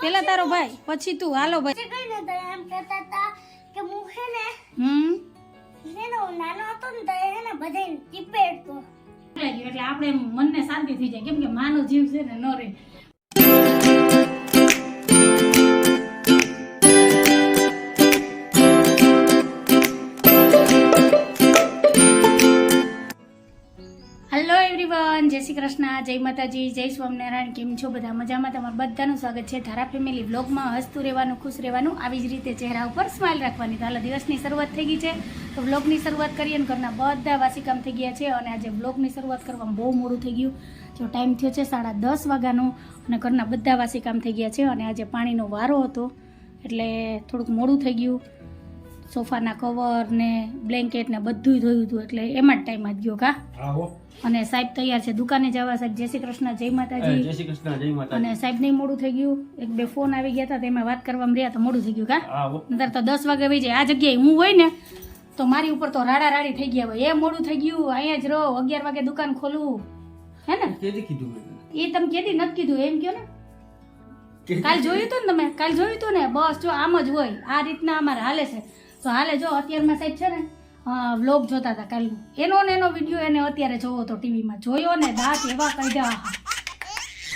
પેલા તારો ભાઈ પછી તું. હાલો ભાઈ. એમ કહેતા હતા કે હું છે ને હમ? નાનો હતો ને તો એને બધાને ટીપેડતો એટલે આપણે મનને શાંતિ થઈ જાય. કેમ કે માનો જીવ છે ને ન રહે. એવરીવન જય શ્રી કૃષ્ણ, જય માતાજી, જય સ્વામિનારાયણ, કેમ છો બધા? મજામાં તમારું બધાનું સ્વાગત છે ધારા ફેમિલી બ્લોગમાં હસતું રહેવાનું, ખુશ રહેવાનું, આવી જ રીતે ચહેરા ઉપર સ્માઇલ રાખવાની. તો હાલ, દિવસની શરૂઆત થઈ ગઈ છે. તો બ્લોગની શરૂઆત કરીએ અને ઘરના બધા વાસી કામ થઈ ગયા છે અને આજે બ્લોગની શરૂઆત કરવામાં બહુ મોડું થઈ ગયું. જો ટાઈમ થયો છે સાડા દસ વાગ્યાનો અને ઘરના બધા વાસી કામ થઈ ગયા છે અને આજે પાણીનો વારો હતો એટલે થોડુંક મોડું થઈ ગયું. સોફાના કવર ને બ્લેન્કેટ ને બધું ધોયું હતું એટલે એમાં જ ટાઈમ જ ગયો કા? અને સાહેબ તૈયાર છે દુકાને જવા સાહેબ. જય શ્રી કૃષ્ણ જય માતાજી. જય શ્રી કૃષ્ણ જય માતા અને સાહેબ નહીં મોડું થઈ ગયું? એક બે ફોન આવી ગયા હતા તેમાં વાત કરવામાં રહ્યા તો મોડું થઈ ગયું કા? નતર તો દસ વાગે વહી જાય. આ જગ્યાએ હું હોય ને તો મારી ઉપર તો રાડા રાડી થઈ ગયા હોય. એ મોડું થઈ ગયું. અહીંયા જ રહો. અગિયાર વાગે દુકાન ખોલવું હે ને? કેદી કીધું એ તમે કેદી નથી કીધું? એમ કયો ને? કાલ જોયું હતું ને તમે? કાલ જોયું હતું ને? બસ જો આમ જ હોય. આ રીતના અમારે હાલે છે. તો હાલે જો અત્યારમાં સાહેબ છે ને વ્લોગ જોતા હતા કાલનું. એનો ને એનો વીડિયો એને અત્યારે જોવો હતો ટીવીમાં. જોયો ને દાંત એવા કહી આહા.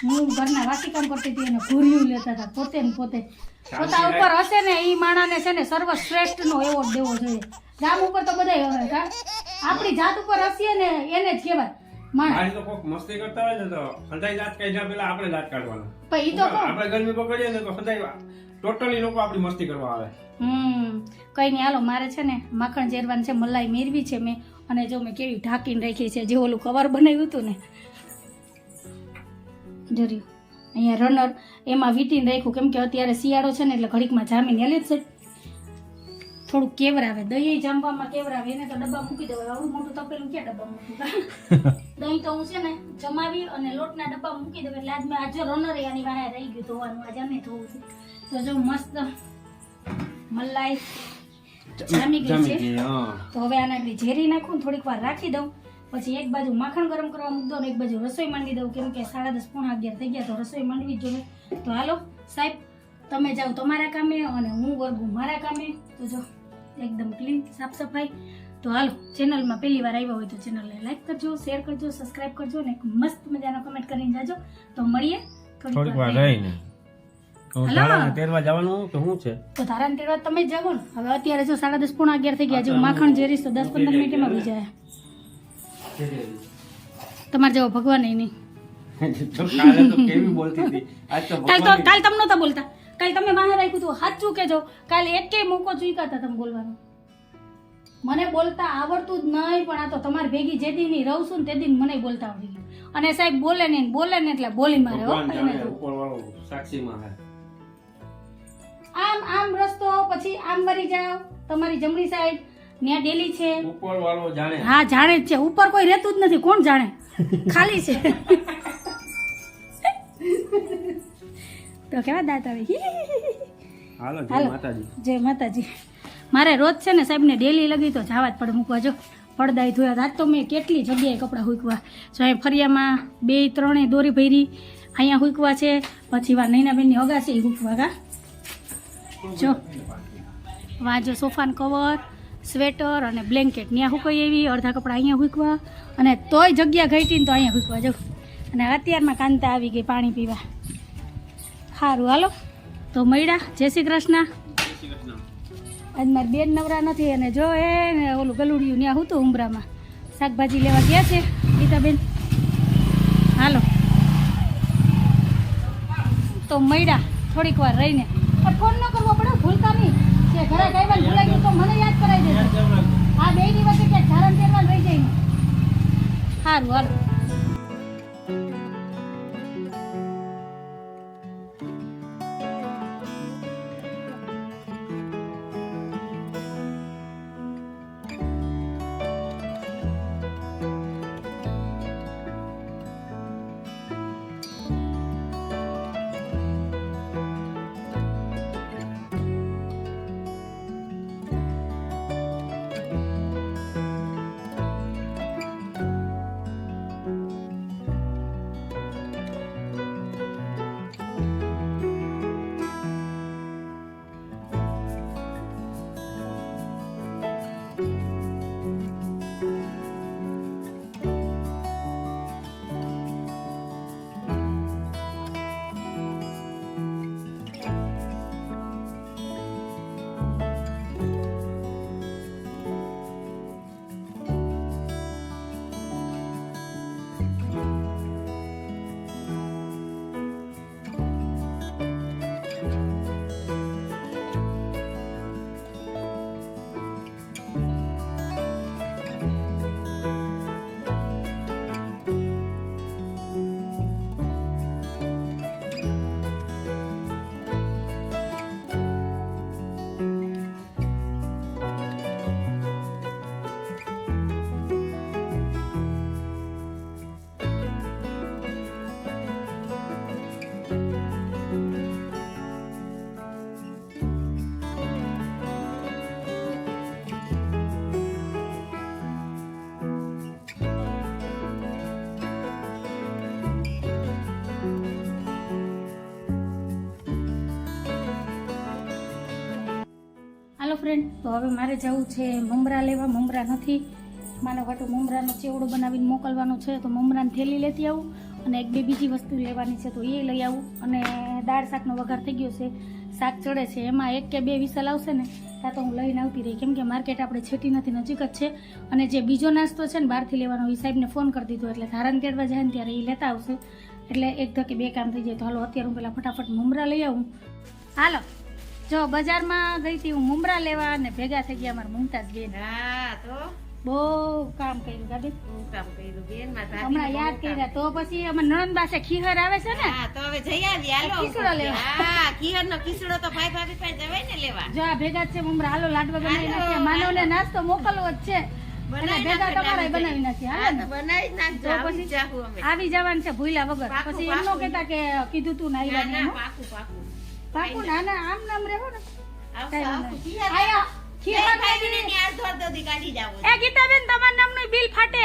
હું ઘરના વાસી કામ કરતી હતી અને ઘૂર્યું લેતા હતા પોતે ને પોતે. પોતા ઉપર હશે ને એ માણાને છે ને સર્વશ્રેષ્ઠનો એવોર્ડ દેવો જોઈએ. ગામ ઉપર તો બધાય હવે કા? આપણી જાત ઉપર હસીએ ને એને જ કહેવાય. માણસ તો કોક મસ્તી કરતા હોય ને તો હંધાઈ દાંત કાઢ્યા પેલા આપણે દાંત કાઢવાના. પણ ઈ તો આપણે ગરમી પકડીએ ને તો હંધાઈ ટોટલી લોકો આપણી મસ્તી કરવા આવે. હમ કઈ નહીં હાલો મારે છે ને માખણ જેરવાનું છે મલાઈ મેળવી છે મેં. અને જો મેં કેવી ઢાંકીને રાખી છે જે ઓલું કવર બનાવ્યું હતું ને. જર્યું અહીંયા રનર એમાં વીટીને રાખ્યું. કેમ કે અત્યારે શિયાળો છે ને એટલે ઘડીકમાં જામીને હેલે જ છે. થોડુંક કેવરાવે. દહીં જામવામાં કેવરાવે. એને તો ડબ્બા મૂકી દેવાય. આવું મોટું તપેલું ક્યાં ડબ્બા મૂકું દહીં તો હું છે ને જમાવી અને લોટના ડબ્બા મૂકી દઉં એટલે આજ મેં આજે રનર એની વાહે રહી ગયું ધોવાનું. આજે અમે ધોવું છું. તો જો મસ્ત મલાઈ. જામી ગઈ છે. તો હવે આને આગળ ઝેરી નાખું થોડીક વાર રાખી દઉં. પછી એક બાજુ માખણ ગરમ કરવા મૂકી દઉં એક બાજુ રસોઈ માંડી દઉં. કેમ કે સાડા દસ પોણા અગિયાર થઈ ગયા તો રસોઈ માંડવી જ જોઈએ. તો હાલો સાહેબ તમે જાઓ તમારા કામે અને હું વર્ગું મારા કામે. તો જો એકદમ ક્લીન સાફ સફાઈ. તો હાલો ચેનલમાં પહેલી વાર આવ્યા હોય તો ચેનલને લાઈક કરજો શેર કરજો સબસ્ક્રાઇબ કરજો ને એક મસ્ત મજાનો કમેન્ટ કરીને જાજો. તો મળીએ થોડીક વાર રહીને. જવાનું કે શું છે? તો ધારાને તેડવા તમે જ જાગો ને. હવે અત્યારે જો સાડા દસ પોણા અગિયાર થઈ ગયા જો માખણ જેરીશ તો દસ પંદર મિનિટમાં આવી જાય. તમારે જેવો ભગવાન નહીં. કાલે તો કેવી બોલતી હતી? આજ તો કાલ તો ભગવાનની- કાલ તમને નતા બોલતા. કાલ તમે બહાર રાખ્યું હતું. સાચું કેજો કાલે એકેય મોકો ચૂક્યા હતા તમે બોલવાનો. મને બોલતા આવડતું જ નહીં પણ આ તો તમારી ભેગી જે દિનની રહું છું ને તે દિન મને બોલતા આવડી ગયું. અને સાહેબ બોલે ને બોલે ને એટલે બોલી મારે હો. ભગવાન એને આમ આમ રસ્તો પછી આમ વળી જાઓ. તમારી જમણી સાઈડ ત્યાં ડેલી છે. ઉપરવાળો જાણે. હા જાણે જ છે. ઉપર કોઈ રહેતું જ નથી. કોણ જાણે? ખાલી છે. તો કેવા દાંત આવે? હાલો જય માતાજી. જય માતાજી. મારે રોજ છે ને સાહેબને ડેલી લગી તો જવા જ પડે. મૂકવા જો. પડદાય ધોયા. આજ તો મેં કેટલી જગ્યાએ કપડાં હૂકવા. જો અહીં ફરિયામાં બે ત્રણેય દોરી ભરી. અહીંયા હુકવા છે. પછી વા નૈનાબેનની અગાસી હુંકવા કા? જો વાંચો સોફાનું કવર સ્વેટર અને બ્લેન્કેટ ત્યાં હુકાઈ એવી અડધા કપડાં અહીંયા હુકવા? અને તોય જગ્યા ઘટીને તો અહીંયા હુકવા, જો. અને અત્યારમાં કાંતા આવી ગઈ પાણી પીવા. સારું હાલો. તો મળ્યા. જય શ્રી કૃષ્ણ. આજ મારી બેન નવરા નથી, અને જો એ ઓલું ગલુડિયું ત્યાં હતું ઉમરામાં શાકભાજી લેવા ગયા છે ગીતાબેન હાલો. તો મળ્યા. થોડીક વાર રહીને. પણ ફોન ન કરવો પડે, ભૂલતા નહીં. કે ઘરે ગાયવાન ભૂલાઈ ગયું તો મને યાદ કરાવી દેજો. આ બે દિવસે ક્યાંક ધારણ તેરવાન રહી જાય. સારું, હાલો. ફ્રેન્ડ તો હવે મારે જવું છે મમરા લેવા. મમરા નથી. માનો હાટું મમરાનો ચેવડો બનાવીને મોકલવાનો છે. તો મમરાની થેલી લેતી આવું અને એક બે બીજી વસ્તુ લેવાની છે તો એ લઈ આવું. અને દાળ શાકનો વઘાર થઈ ગયો છે. શાક ચડે છે. એમાં એક કે બે વિસલ આવશે ને ત્યાં તો હું લઈને આવતી રહી. કેમ કે માર્કેટ આપણે છેટી નથી, નજીક જ છે. અને જે બીજો નાસ્તો છે ને, બહારથી લેવાનો એ સાહેબને ફોન કરી દીધો. એટલે ધારણ તેડવા જાય ને ત્યારે એ લેતા આવશે. એટલે એક ધકે બે કામ થઈ જાય. તો હાલો, અત્યારે હું પેલા ફટાફટ મમરા લઈ આવું. હાલો. જો બજારમાં ગઈ હતી હું મુમરા લેવા અને ભેગા થઈ ગયા અમારા મુમતાજ બેન હા તો? બહુ કામ કર્યું ગાબી બહુ કામ કર્યું બેન મારા હમણાં યાદ કર્યા. તો પછી અમે નણંદ પાસે ખીહર આવે છે ને? હા તો હવે જઈ આવી હાલો. ખીસડો લેવા. હા ખીહર નો ખીસડો તો ભાઈ ભાભી પાસે જવાય ને લેવા. જો આ ભેગા છે મુમરા હાલો લાડવા બનાવી નાખ્યા માનવ ને નાસ્તો મોકલવો જ છે. આવી જવાનું છે ભૂલ્યા વગર. પછી એમનો કેતા કે કીધું તું ના પાકું. પાકું ના ના આમ નામ રહેવો આયા, કાઢી જાવો એ ગીતાબેન તમારા નામનું બિલ ફાટે.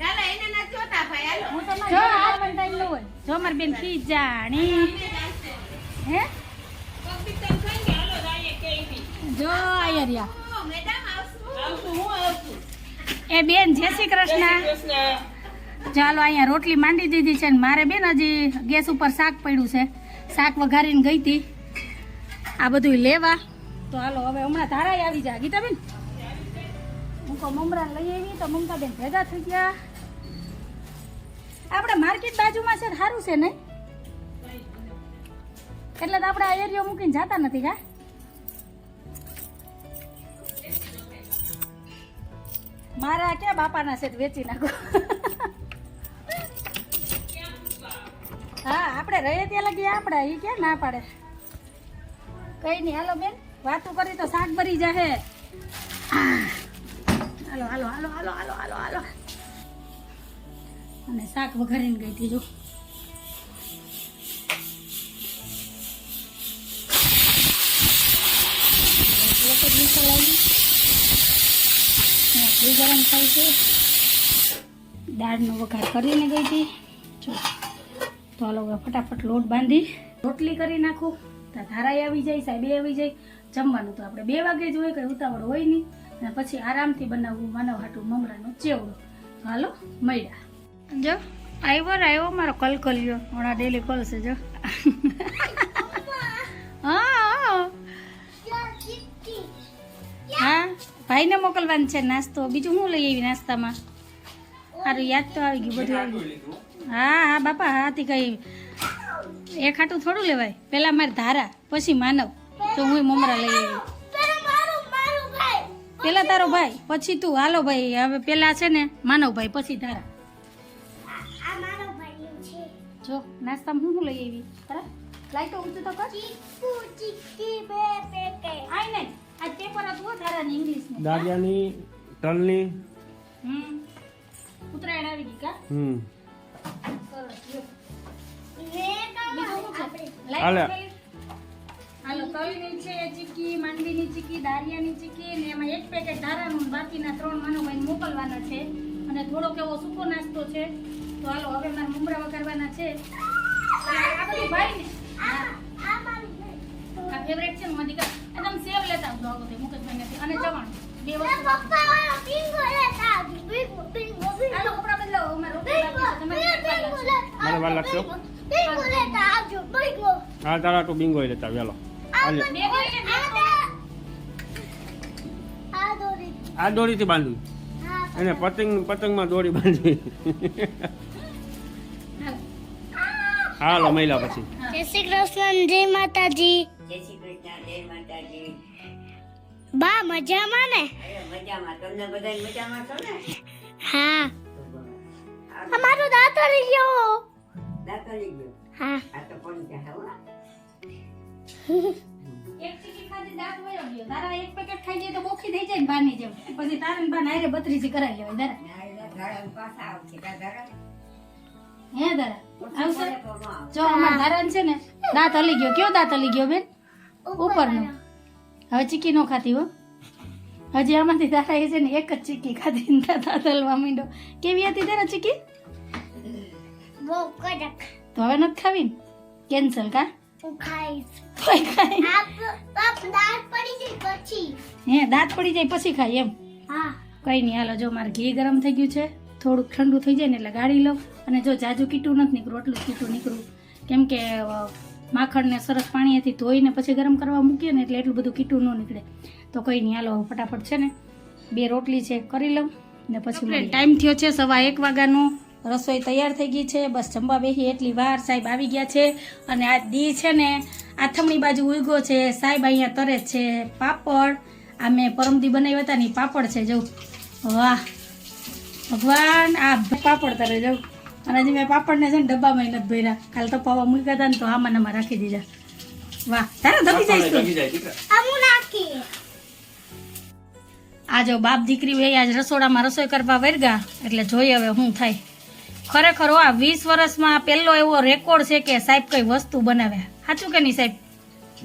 ચાલો એને ના જોતા ભાઈ હાલો. જો આ પણ ટાઈમ નો જો મારી બેન ખી જાણી. હે જો આયરિયા મેડમ આવશું. એ બેન જય શ્રી કૃષ્ણ. ચાલો અહીંયા રોટલી માંડી દીધી છે ને મારે બેન હજી ગેસ ઉપર શાક પડ્યું છે. શાક વઘારીને ગઈ હતી. આ બધું લેવા. તો હાલો, હવે હમણાં ધારાય આવી જાય ગીતાબેન હું તો મમરા લઈ આવી તો મમતા બેન ભેગા થઈ ગયા. આપણે માર્કેટ બાજુમાં છે સારું છે ને એટલે તો આપણે આ એરિયો મૂકીને જતા નથી કા? મારા ક્યાં બાપાના સેટ વેચી નાખો? હા, આપણે રહીએ ત્યાં લગી, આપણે એ ક્યાં ના પાડે. કઈ નહીં હાલો બેન, વાતું કરી તો શાક ભરી જાહે. હાલો હાલો હાલો હાલો હાલો હાલો અને શાક વઘારીને ગઈ હતી, જો. ગરમ થાય છે. દાળનો વઘાર કરીને ગઈ હતી. તો હાલો હવે ફટાફટ લોટ બાંધી રોટલી કરી નાખું. તો ધારાઈ આવી જાય સાહેબે આવી જાય. જમવાનું તો આપણે બે વાગે જ હોય કંઈ ઉતાવળ હોય નહીં. અને પછી આરામથી બનાવવું માનવ હાટું મમરાનો ચેવડો. તો હાલો મળ્યા. જો આવ્યો આવ્યો મારો કલકલિયો. હમણાં ડેલી કોલ છે જો. હા હા. હા ભાઈને મોકલવાનું છે નાસ્તો. બીજું શું લઈ આવી નાસ્તામાં? સારું યાદ તો આવી ગયું બધું. આવી ગયું હા હા બાપા હાથી કઈ એ ખાટું થોડું લેવાય. પેલા મારે ધારા પછી માનવ. તો હું મમરા લઈ આવી પેલા તારો ભાઈ પછી તું. હાલો ભાઈ હવે પેલા છે ને માનવ ભાઈ પછી ધારા. જો નાસ્તામાં હું શું લઈ આવી તારા લાઈટો ઊંચું તો કર આય ને આ પેપર હતું હો ધારાની ઇંગ્લિશની દાળિયાની તલની. હમ. ઉત્તરાયણ આવી ગઈ કા? હમ. હાલે. હાલો તલની છે ચીકી માંડવીની ચીકી દારિયાની ચીકી ને એમાં એક પેકેટ ધારાનું ને બાકીના ત્રણ માનવભાઈને મોકલવાના છે. અને થોડોક એવો સૂકો નાસ્તો છે. તો હાલો હવે મારે મમરા વઘારવાના છે. આ ભાઈ ને. આ ફેવરેટ છે ને મારી દીકરા. એકદમ સેવ લેતા આવજો આ બધું મુકેશભાઈ અને ચવાણ. બે? મને વાર લાગશે હા તારા તું બિંગો લેતા વેલો આ દોરીથી બાંધવી એને પતંગ પતંગમાં દોરી બાંધવી હાલો. હાલો મહિલા પછી. જય શ્રી કૃષ્ણ જય માતાજી. જય શ્રી કૃષ્ણ જય માતાજી. બા મજામાં ને? મજામાં. તમને બધા મજામાં છો ને? હા. અમારો દાંત રહી ગયો. ગયો? હા. આ તો પડી જાય હો? એક ચીકી ખાધી દાંત વયો ગયો. તારા એક પેકેટ ખાઈ જાય તો બોખી થઈ જાય ને બારની જેમ. પછી તારે બા નાયરે બત્રીસી કરાવી લેવાય. દારા પાછા આવશે. કા ધરા હે દારા આવશે. જો અમાર ધારણ છે ને દાંત હલી ગયો. કયો દાંત હલી ગયો બેન? ઉપરનો. હવે ચીકી નો ખાતી હો. હજી આમાંથી તારા એ છે ને એક જ ચીકી ખાધી ને તલવા માંડો કેવી હતી તારા ચીકી? બહુ કડક. તો હવે નથી ખાવી ને? કેન્સલ કા? હું ખાઈશ. ખાય આપ દાંત પડી જાય પછી. હે દાંત પડી જાય પછી ખાય એમ. હા. કંઈ નહીં હાલો જો મારે ઘી ગરમ થઈ ગયું છે થોડુંક ઠંડુ થઈ જાય ને એટલે ગાળી લઉં. અને જો જાજુ કીટું નથી નીકળું એટલું જ કીટું નીકળું કેમ કે માખણને સરસ પાણીએથી ધોઈને પછી ગરમ કરવા મૂકીએ ને એટલે એટલું બધું કીટું ન નીકળે. તો કંઈ નહીં હાલો ફટાફટ છે ને બે રોટલી છે કરી લઉં ને પછી ટાઈમ થયો છે સવા એક વાગ્યાનો. રસોઈ તૈયાર થઈ ગઈ છે બસ જમવા બેસી એટલી વાર સાહેબ આવી ગયા છે. અને આ દી છે ને આથમણી બાજુ ઉગ્યો છે સાહેબ અહીંયા તરે છે. પાપડ આ મેં પરમદી બનાવ્યા હતા ને પાપડ છે જવું વાહ ભગવાન આ પાપડ તરે જાઉં અને હજી મેં પાપડને છે ને ડબ્બામાં નથી ભર્યા. કાલે તો પવા મૂક્યા હતા ને તો આમાં મને આમાં રાખી દીધા. વાહ તારે ધકી જઈશ તું. લગી જાય દીકરા. અમુ નાખી. આ જો બાપ દીકરી હોય આજ રસોડામાં રસોઈ કરવા વર્ગા એટલે જોઈએ હવે શું થાય. ખરેખર આ વીસ વર્ષમાં પહેલો એવો રેકોર્ડ છે કે સાહેબ કઈ વસ્તુ બનાવે. સાચું કે નહીં સાહેબ?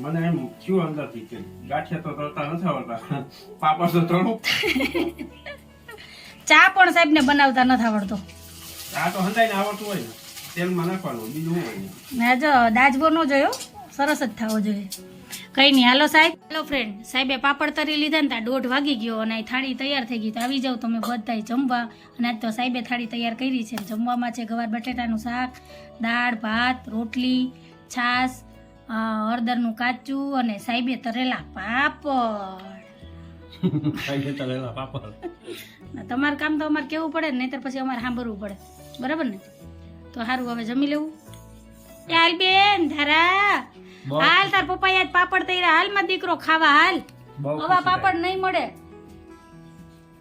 મને એમ થયું અંદરથી કે ગાંઠિયા તો તળતા નથી આવડતા. પાપડ તો તળું. ચા પણ સાહેબને બનાવતા નથી આવડતો. આ તો હંધાઈને આવડતું હોય ને તેલમાં નાખવાનું બીજું હોય? મેં જો દાજવો ન જોયો સરસ જ થવો જોઈએ. કઈ નહીં હાલો સાહેબ. હેલો ફ્રેન્ડ સાહેબે પાપડ તરી લીધા ને ત્યાં દોઢ વાગી ગયો અને અહીં થાળી તૈયાર થઈ ગઈ. તો આવી જાવ તમે બધા જમવા. અને આજ તો સાહેબે થાળી તૈયાર કરી છે. જમવામાં છે ગવાર બટેટાનું શાક દાળ ભાત રોટલી છાશ હળદરનું કાચું અને સાહેબે તરેલા પાપડ. ખાઈને તળેલા પાપડ. તમારું કામ તો અમારે કેવું પડે ને નહીતર પછી અમારે સાંભળવું પડે. બરાબર ને? તો સારું હવે જમી લેવું. એ હાલ બેન ધારા. હાલ તાર પપ્પા યાદ પાપડ તૈયાર. હાલમાં દીકરો ખાવા હાલ. બહુ પાપડ નહીં મળે.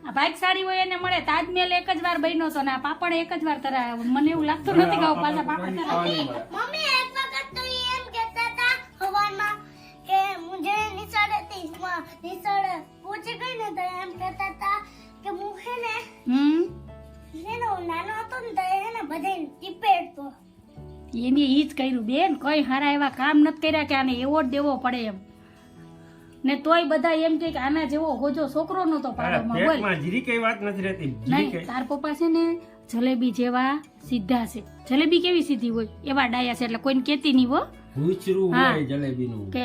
આ ભાગશાળી હોય એને મળે. તાજમહેલ એક જ વાર બન્યો હતો ને આ પાપડ એક જ વાર તરા મને એવું લાગતું નથી કે આવું પાછા પાપડ તરાય. મમ્મી એક વખત તો એમ કહેતા હતા હવારમાં કે મુજે નિશાળેથી મ- નિશાળે પહોંચી ગઈ ને તો એમ કહેતા હતા કે મુખે ને હમ? નાનો હતો ને તો હે બધાને ટીપેડતો. એને ઈ જ કર્યું. બેન કઈ હારા એવા કામ નથી કર્યા કે આને એવોર્ડ દેવો પડે એમ. ને તોય બધા એમ કે કે આના જેવો હોજો છોકરો નતો પાડવામાં. બોલ. જીરી કઈ વાત નથી રહેતી. નહીં તાર પપ્પા છે ને જલેબી જેવા સીધા છે. જલેબી કેવી સીધી હોય? એવા ડાયા છે એટલે કોઈને કેતી નહીં હો. ઘૂસરું હા. હોય જલેબીનું. કે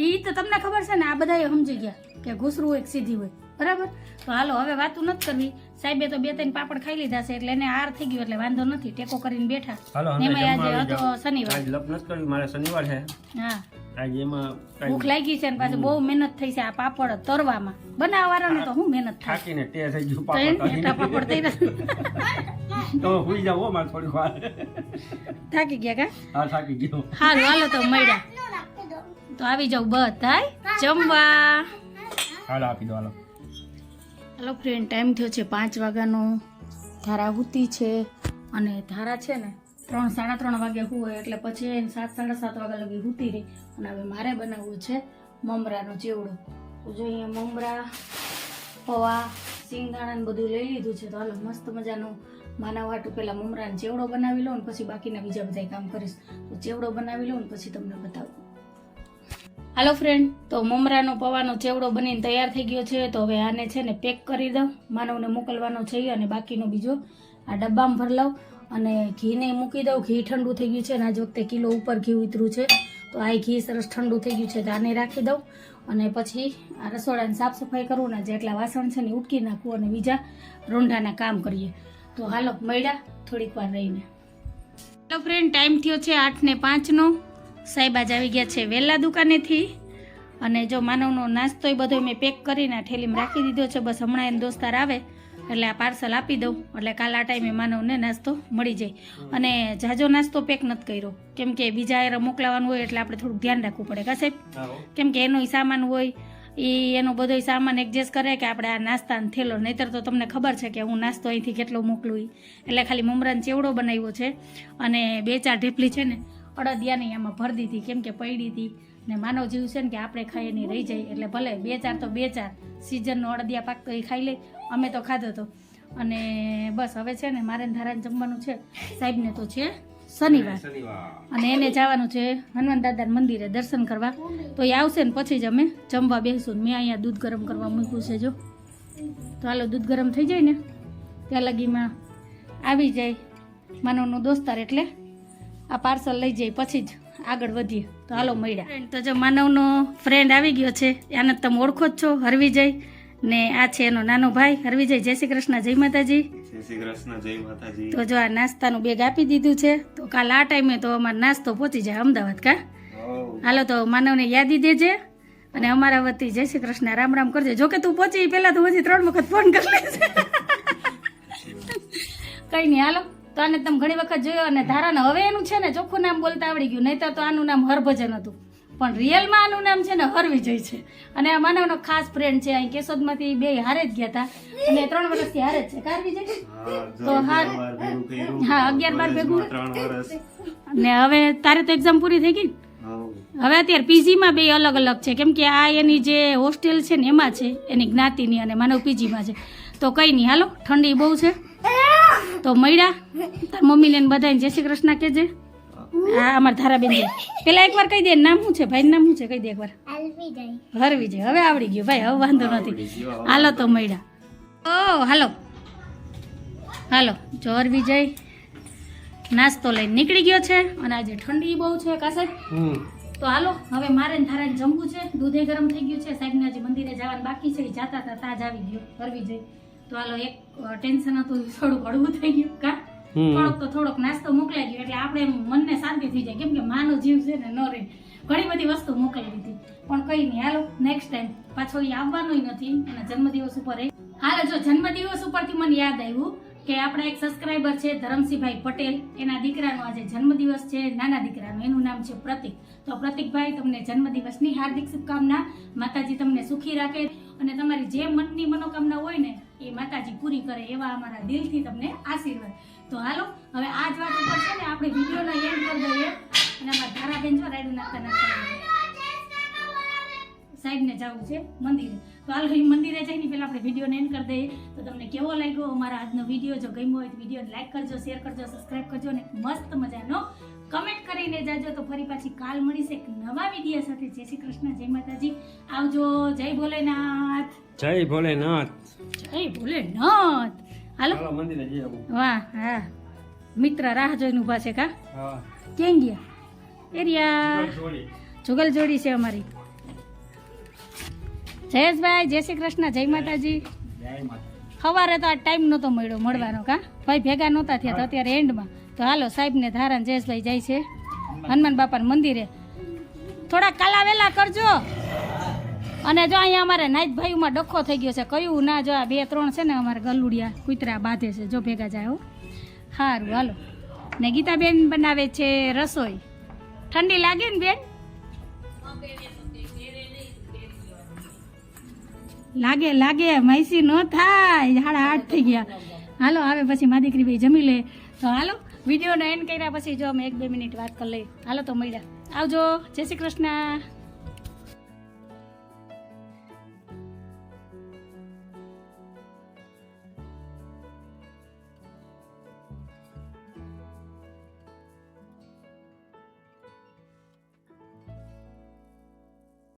ઈ તો તમને ખબર છે ને આ બધા સમજી ગયા કે ઘૂસરું એક સીધી હોય. બરાબર? તો હાલો હવે વાતું નથી કરવી. સાહેબે તો બે ત્રણ પાપડ ખાઈ લીધા છે એટલે એને હાર થઈ ગયો એટલે વાંધો નથી. ટેકો કરીને બેઠા. હાલો જમવા આજે હતો શનિવાર. આજ લપ નથી કરવી મારે શનિવાર છે. હા. આજે એમાં ભૂખ લાગી છે ને પાછું બહુ મહેનત થઈ છે આ પાપડ તરવામાં. બનાવવાળાને તો શું મહેનત થાકીને ટે થઈ ગયું પાપડ પાપડ થઈ તો હુઈ જાવ હો મારે થોડી વાર. થાકી ગયા કા? હા થાકી ગયો. હારું હાલો તો મળ્યા. તો આવી જાવ બધાય. જમવા. હાલો આપી દો હાલો. હેલો ફ્રેન્ડ ટાઈમ થયો છે પાંચ વાગ્યાનો. ધારા હુતી છે અને ધારા છે ને, ત્રણ, સાડા ત્રણ વાગે હોય એટલે પછી એને સાત, સાડા સાત વાગ્યા લગી હુતી રહી. અને હવે મારે બનાવવું છે મમરાનો ચેવડો. તો જો અહીંયા મમરા, પૌવા સિંગદાણા બધું લઈ લીધું છે. તો હાલો, મસ્ત મજાનું માના વાટું પહેલાં મમરાનો ચેવડો બનાવી લઉં ને પછી બાકીના બીજા બધા કામ કરીશ. તો ચેવડો બનાવી લઉં ને પછી તમને બતાવું. હાલો ફ્રેન્ડ તો મમરાનો પવાનો ચેવડો બનીને તૈયાર થઈ ગયો છે, તો હવે આને છે ને પેક કરી દઉં. માનવને મોકલવાનો છે અને બાકીનો બીજો આ ડબ્બામાં ભરી લઉં અને ઘીને મૂકી દઉં. ઘી ઠંડુ થઈ ગયું છે અને આજ વખતે કિલો ઉપર ઘી ઉતર્યું છે. તો આ ઘી સરસ ઠંડુ થઈ ગયું છે, તો આને રાખી દઉં અને પછી આ રસોડાની સાફ સફાઈ કરું ને જેટલા વાસણ છે ને ઉટકી નાખું અને બીજા રોંઢાના કામ કરીએ. તો હાલો, મળ્યા થોડીક વાર રહીને. હેલો ફ્રેન્ડ ટાઈમ થયો છે આઠ ને પાંચનો સાહેબ આજ આવી ગયા છે વહેલા દુકાનેથી. અને જો માનવનો નાસ્તો એ બધો મેં પેક કરીને ઠેલીમાં રાખી દીધો છે. બસ હમણાં એમ દોસ્તાર આવે એટલે આ પાર્સલ આપી દઉં. એટલે કાલ આ ટાઈમે માનવને નાસ્તો મળી જાય. અને જાજો નાસ્તો પેક નથી કર્યો. કેમ કે બીજા એરે મોકલાવાનું હોય એટલે આપણે થોડુંક ધ્યાન રાખવું પડે. કા સાહેબ? કેમ કે એનો સામાન હોય એ એનો બધો સામાન એડજસ્ટ કરે કે આપણે આ નાસ્તાનો થેલો. નહીતર તો તમને ખબર છે કે હું નાસ્તો અહીંથી કેટલો મોકલું એટલે ખાલી મમરાન ચેવડો બનાવ્યો છે. અને બે ચાર ઢેપલી છે ને અડદિયાની એમાં ભરી દીધી, કેમ કે પડી હતી ને માનવ જીવ છે ને કે આપણે ખાઈએ નહીં રહી જાય, એટલે ભલે બે ચાર તો બે ચાર સિઝનનો અડદિયા પાક તો એ ખાઈ લે, અમે તો ખાધો તો. અને બસ હવે છે ને મારે ધારાને જમવાનું છે. સાહેબને તો છે શનિવાર. અને એને જવાનું છે હનુમાન દાદાના મંદિરે દર્શન કરવા. તો એ આવશે ને પછી જ અમે જમવા બેસું મેં અહીંયા દૂધ ગરમ કરવા મૂક્યું છે જો. તો હાલો દૂધ ગરમ થઈ જાય ને, ત્યાં લગીમાં આવી જાય માનવનો દોસ્તાર એટલે. આ પાર્સલ લઈ જઈએ પછી જ આગળ વધીએ. તો હાલો મળ્યા. તો જો માનવનો ફ્રેન્ડ આવી ગયો છે આને તમે ઓળખો જ છો હરવિજય. ને આ છે એનો નાનો ભાઈ હરવિજય જય શ્રી કૃષ્ણ જય માતાજી. જય શ્રી કૃષ્ણ જય માતાજી. તો જો આ નાસ્તાનું બેગ આપી દીધું છે તો કાલ આ ટાઈમે તો અમારો નાસ્તો પહોંચી જાય અમદાવાદ કા? હાલો તો માનવને યાદી દેજે અને અમારા વતી જય શ્રી કૃષ્ણ રામ રામ કરજે. જોકે તું પહોંચી પહેલા તું હજી ત્રણ વખત ફોન કરી લેજે. કઈ નહીં હાલો. તો આને તમે ઘણી વખત જોયો અને ધારાને હવે એનું છે ને ચોખ્ખું નામ બોલતા આવડી ગયું. નહીતર તો આનું નામ હરભજન હતું. પણ રિયલમાં આનું નામ છે ને હરવિજય છે. અને આ માનવનો ખાસ ફ્રેન્ડ છે. અહીં કેશોદમાંથી બે હારે જ ગયા હતા. અને ત્રણ વર્ષથી હારે જ છે. કાર વિજય તો હા. અગિયાર બાર ભેગું કર્યું. હા, અગિયાર બાર ભેગું. ને હવે તારે તો એક્ઝામ પૂરી થઈ ગઈ? હવે અત્યારે પીજીમાં બે અલગ અલગ છે. કેમ કે આ એની જે હોસ્ટેલ છે ને એમાં છે એની જ્ઞાતિની અને માનવ પીજીમાં છે. તો કઈ નહીં. હાલો ઠંડી બહુ છે. તો મળ્યા. તાર મમ્મી લઈને બધાને જય શ્રી કૃષ્ણ કહેજે. હા અમારા ધારાબેન પેલા એકવાર કહી દે નામ શું છે? ભાઈ નામ શું છે? કહી દે એકવાર. હર વિજય હવે આવડી ગયું. ભાઈ હવે વાંધો નથી. હાલો તો મળ્યા. ઓ હાલો. હાલો જોર વિજય નાસ્તો લઈને નીકળી ગયો છે અને આજે ઠંડી બહુ છે કા તો હાલો હવે મારે ને ધારાને જમવું છે. દૂધે ગરમ થઈ ગયું છે. સાહેબને આજે મંદિરે જવાનું બાકી છે. એ જાતા હતા તાજ આવી ગયો. કરવી જઈ. તો આલો એક ટેન્શન હતું થોડું હળવું થઈ ગયું કા થોડોક તો થોડોક નાસ્તો મોકલાઈ ગયો એટલે આપણે મનને શાંતિ થઈ જાય. કેમ કે માનો જીવ છે ને ન રહે. ઘણી બધી વસ્તુ મોકલી દીધી. પણ કઈ નહીં. હાલો નેક્સ્ટ ટાઈમ પાછો એ આવવાનોય નથી. એના જન્મદિવસ ઉપર એ. હાલો જો જન્મદિવસ ઉપરથી મને યાદ આવ્યું કે આપણા એક સબસ્ક્રાઇબર છે ધરમસિંહભાઈ પટેલ. એના દીકરાનો આજે જન્મદિવસ છે નાના દીકરાનો. એનું નામ છે પ્રતિક. તો પ્રતિકભાઈ તમને જન્મદિવસની હાર્દિક શુભકામના. માતાજી તમને સુખી રાખે. અને તમારી જે મનની મનોકામના હોય ને એ માતાજી પૂરી કરે એવા અમારા દિલથી તમને આશીર્વાદ. તો હાલો, હવે આ જ વાત ઉપર છે ને આપણે વિડીયોનો એન્ડ કરી દઈએ. અને અમારા ધારાબેન છો, રાયડું નાખતા નાખતા. સાહેબને જવું છે મંદિરે. તો હાલ, અહીં મંદિરે જઈને પહેલાં આપણે વિડીયોને એન્ડ કરી દઈએ. તો તમને કેવો લાગ્યો અમારા આજનો વીડિયો? જો ગમ્યો હોય તો વિડીયોને લાઈક કરજો શેર કરજો સબસ્ક્રાઈબ કરજો અને મસ્ત મજાનો કમેન્ટ કરીને જાજો. તો ફરી પાછી કાલ મળીશ એક નવા વીડિયો સાથે. જય શ્રી કૃષ્ણ, જય માતાજી. આવજો, જય ભોલેનાથ. જય ભોલેનાથ. જય ભોલેનાથ હાલો. વાહ હા. મિત્ર રાહ જોઈને ઊભા છે કા? ક્યાં ગયા? એરિયા. જુગલ જોડી છે અમારી. જયેશભાઈ જય શ્રી કૃષ્ણ જય માતાજી. સવારે તો આ ટાઈમ નહોતો મળ્યો મળવાનો કા? ભાઈ ભેગા નહોતા થયા તો અત્યારે એન્ડમાં. તો હાલો સાહેબને ધારા જયેશભાઈ જાય છે. હનુમાન બાપાના મંદિરે. થોડા કાલા વેલા કરજો. અને જો અહીંયા અમારે નાઈતભાઈમાં ડખો થઈ ગયો છે, કયું? ના, જો આ બે ત્રણ છે ને અમારે ગલુડિયા કૂતરા બાંધે છે, જો ભેગા જાય હો. સારું હાલો. ને ગીતાબેન બનાવે છે રસોઈ. ઠંડી લાગે ને બેન? લાગે લાગે મૈસી ન થાય. હાડા આઠ થઈ ગયા. હાલો, આવે પછી મા દીકરી ભાઈ જમી લે. તો હાલો, વિડીયોને એન્ડ કર્યા પછી જો અમે એક બે મિનિટ વાત કરી લઈએ. હાલો તો મળ્યા. આવજો. જય શ્રી કૃષ્ણ.